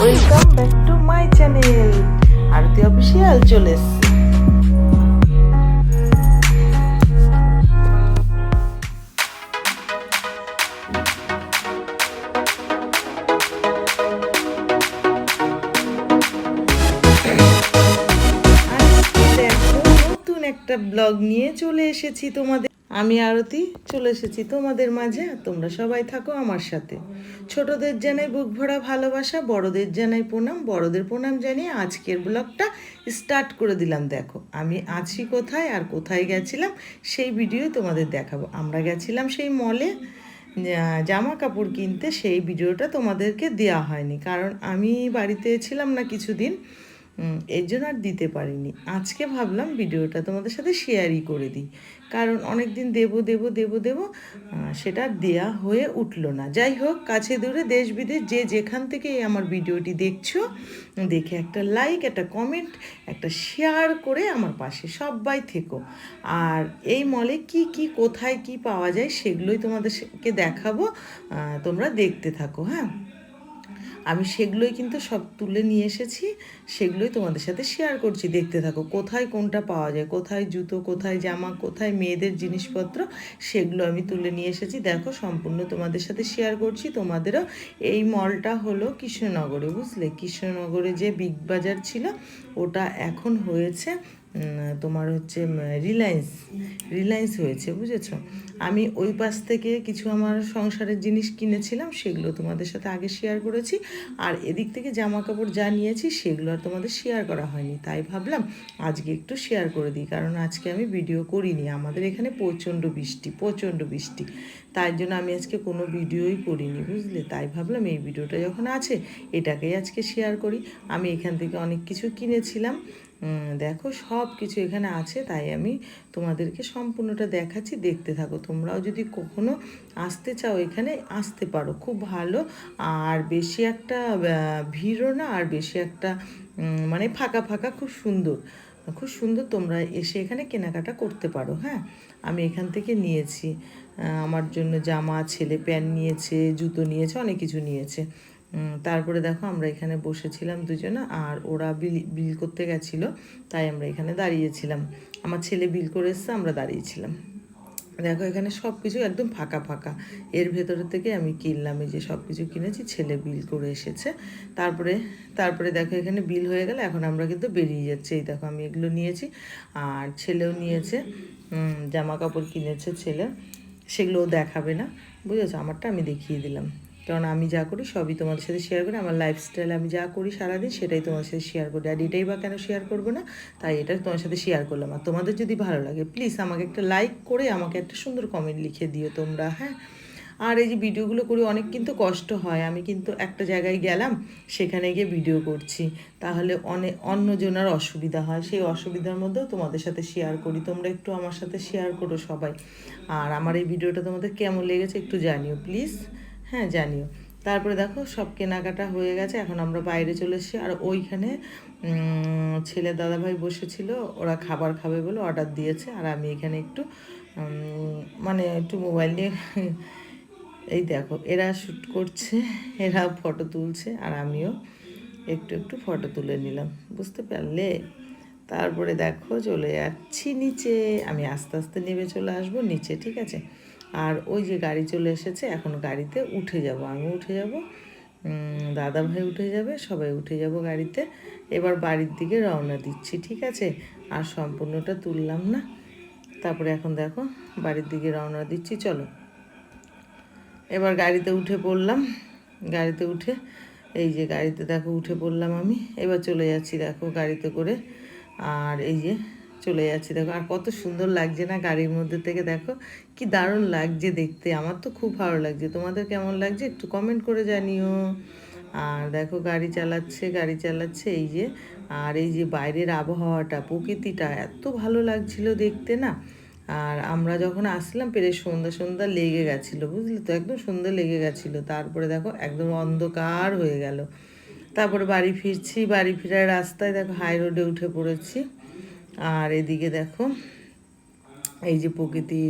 Welcome back to my channel Arati official চলে একটা blog নিয়ে চলে এসেছি তোমাদের আমি আরতি চলে এসেছি তোমাদের মাঝে তোমরা সবাই থাকো আমার সাথে। ছোটদের জানাই বুক ভরা ভালোবাসা, বড়দের জানাই প্রণাম, বড়দের প্রণাম জানিয়ে আজকের ব্লগটা স্টার্ট করে দিলাম। দেখো, আমি আছি কোথায় আর কোথায় গেছিলাম সেই ভিডিও তোমাদের দেখাবো। আমরা গেছিলাম সেই মলে জামা কাপড় কিনতে, সেই ভিডিওটা তোমাদেরকে দেওয়া হয়নি। কারণ আমি বাড়িতে ছিলাম না কিছুদিন এর জন্য আর দিতে পারিনি। আজকে ভাবলাম ভিডিওটা তোমাদের সাথে শেয়ারই করে দিই। কারণ অনেক দিন দেবো দেবো দেবো দেবো সেটা দেয়া হয়ে উঠল না। যাই হোক, কাছে দূরে, দেশ বিদেশ, যে যেখান থেকে আমার ভিডিওটি দেখছ, দেখে একটা লাইক একটা কমেন্ট একটা শেয়ার করে আমার পাশে সবাই থেকো। আর এই মলে কি কি, কোথায়, কি পাওয়া যায়, সেগুলোই তোমাদেরকে দেখাবো তোমরা দেখতে থাকো হ্যাঁ? আমি সেগুলোই কিন্তু সব তুলে নিয়ে এসেছি, সেগুলোই তোমাদের সাথে শেয়ার করছি। দেখতে থাকো, কোথায় কোনটা পাওয়া যায়, কোথায় জুতো, কোথায় জামা, কোথায় মেয়েদের জিনিসপত্র, সেগুলো আমি তুলে নিয়ে এসেছি। দেখো, সম্পূর্ণ তোমাদের সাথে শেয়ার করছি। তোমাদেরও এই মলটা হলো কৃষ্ণনগরে, বুঝলে? কৃষ্ণনগরে যে বিগ বাজার ছিল, ওটা এখন হয়েছে তোমার হচ্ছে রিলায়েন্স রিলায়েন্স হয়েছে, বুঝেছ? আমি ওই পাশ থেকে কিছু আমার সংসারের জিনিস কিনেছিলাম, সেগুলো তোমাদের সাথে আগে শেয়ার করেছি। আর এদিক থেকে জামা কাপড় যা নিয়েছি, সেগুলো আর তোমাদের শেয়ার করা হয়নি। তাই ভাবলাম, আজকে একটু শেয়ার করে দিই, কারণ আজকে আমি ভিডিও করিনি। আমাদের এখানে প্রচণ্ড বৃষ্টি প্রচণ্ড বৃষ্টি। তাই জন্য আমি আজকে কোনো ভিডিওই করিনি, বুঝলে? তাই ভাবলাম, এই ভিডিওটা যখন আছে, এটাকেই আজকে শেয়ার করি। আমি এখান থেকে অনেক কিছু কিনেছিলাম। দেখো সব কিছু এখানে আছে, তাই আমি তোমাদেরকে সম্পূর্ণটা দেখাচ্ছি। দেখতে থাকো, তোমরাও যদি কখনো আসতে চাও এখানে, আসতে পারো। খুব ভালো। আর বেশি একটা ভিড়ও না, আর বেশি একটা মানে ফাঁকা ফাঁকা খুব সুন্দর। খুব সুন্দর তোমরা এসে এখানে কেনাকাটা করতে পারো হ্যাঁ? আমি এখান থেকে নিয়েছি। আমার জন্য জামা, ছেলে প্যান্ট নিয়েছে, জুতো নিয়েছে, অনেক কিছু নিয়েছে। তারপরে দেখো আমরা এখানে বসেছিলাম দুজনে আর ওরা বিল বিল করতে গেছিল, তাই আমরা এখানে দাঁড়িয়েছিলাম। আমার ছেলে বিল করে এসছে, আমরা দাঁড়িয়েছিলাম। দেখো এখানে সব কিছু একদম ফাঁকা ফাঁকা। এর ভেতরে থেকে আমি কিনলাম, এই যে সব কিছু কিনেছি, ছেলে বিল করে এসেছে। তারপরে তারপরে দেখো এখানে বিল হয়ে গেলে, এখন আমরা কিন্তু বেরিয়ে যাচ্ছি। এই দেখো আমি এগুলো নিয়েছি, আর ছেলেও নিয়েছে জামা কাপড় কিনেছে ছেলে, সেগুলোও দেখাবে না। বুঝেছ? আমারটা আমি দেখিয়ে দিলাম। কারণ আমি যা করি সবই তোমাদের সাথে শেয়ার করি, আমার লাইফস্টাইল আমি যা করি সারাদিন সেটাই তোমার সাথে শেয়ার করি। আর এটাই বা কেন শেয়ার করব না, তাই এটা তোমার সাথে শেয়ার করলাম। আর তোমাদের যদি ভালো লাগে প্লিজ আমাকে একটা লাইক করে আমাকে একটা সুন্দর কমেন্ট লিখে দিও তোমরা হ্যাঁ? আর এই যে ভিডিওগুলো করি অনেক কিন্তু কষ্ট হয়। আমি কিন্তু একটা জায়গায় গেলাম, সেখানে গিয়ে ভিডিও করছি। তাহলে অনেক অন্যজনের অসুবিধা হয়। সেই অসুবিধার মধ্যেও তোমাদের সাথে শেয়ার করি। তোমরা একটু আমার সাথে শেয়ার করো সবাই। আর আমার এই ভিডিওটা তোমাদের কেমন লেগেছে একটু জানিও প্লিজ হ্যাঁ জানিও। তারপরে দেখো সব কেনাকাটা হয়ে গেছে, এখন আমরা বাইরে চলে এসেছি। আর ওইখানে ছেলে দাদাভাই বসেছিল, ওরা খাবার খাবে বলে অর্ডার দিয়েছে। আর আমি এখানে একটু মানে একটু মোবাইল নিয়ে এই দেখো, এরা শ্যুট করছে, এরা ফটো তুলছে, আর আমিও একটু একটু ফটো তুলে নিলাম। বুঝতে পারলে? তারপরে দেখো চলে যাচ্ছি নিচে, আমি আস্তে আস্তে নেমে চলে আসব নিচে, ঠিক আছে? আর ওই যে গাড়ি চলে এসেছে, এখন গাড়িতে উঠে যাব। আমি উঠে যাব দাদা ভাই উঠে যাবে, সবাই উঠে যাব গাড়িতে। এবার বাড়ির দিকে রওনা দিচ্ছি, ঠিক আছে? আর সম্পূর্ণটা তুললাম না। তারপরে এখন দেখো, বাড়ির দিকে রওনা দিচ্ছি, চলো। এবার গাড়িতে উঠে পড়লাম, গাড়িতে উঠে, এই যে গাড়িতে দেখো উঠে পড়লাম আমি। এবার চলে যাচ্ছি দেখো গাড়িতে করে। আর এই যে চলে যাচ্ছি। দেখো, আর কত সুন্দর লাগছে না গাড়ির মধ্যে থেকে, দেখো। কি দারুণ লাগছে দেখতে। আমার তো খুব ভালো লাগছে। তোমাদের কেমন লাগছে? একটু কমেন্ট করে জানিও। আর দেখো, গাড়ি চালাচ্ছে গাড়ি চালাচ্ছে, এই যে, আর এই যে বাইরের আবহাওয়াটা, প্রকৃতিটা, এত ভালো লাগছিল দেখতে না। আর আমরা যখন আসলাম, পেরে সন্ধ্যা সন্ধ্যা লেগে গেছিল, বুঝলি তো? একদম সন্ধ্যা লেগে গেছিল। তারপরে দেখো, একদম অন্ধকার হয়ে গেল। তারপরে বাড়ি ফিরছি, বাড়ি ফেরার রাস্তায় দেখো হাই রোডে উঠে পড়েছি। আর এদিকে দেখো এই যে প্রকৃতি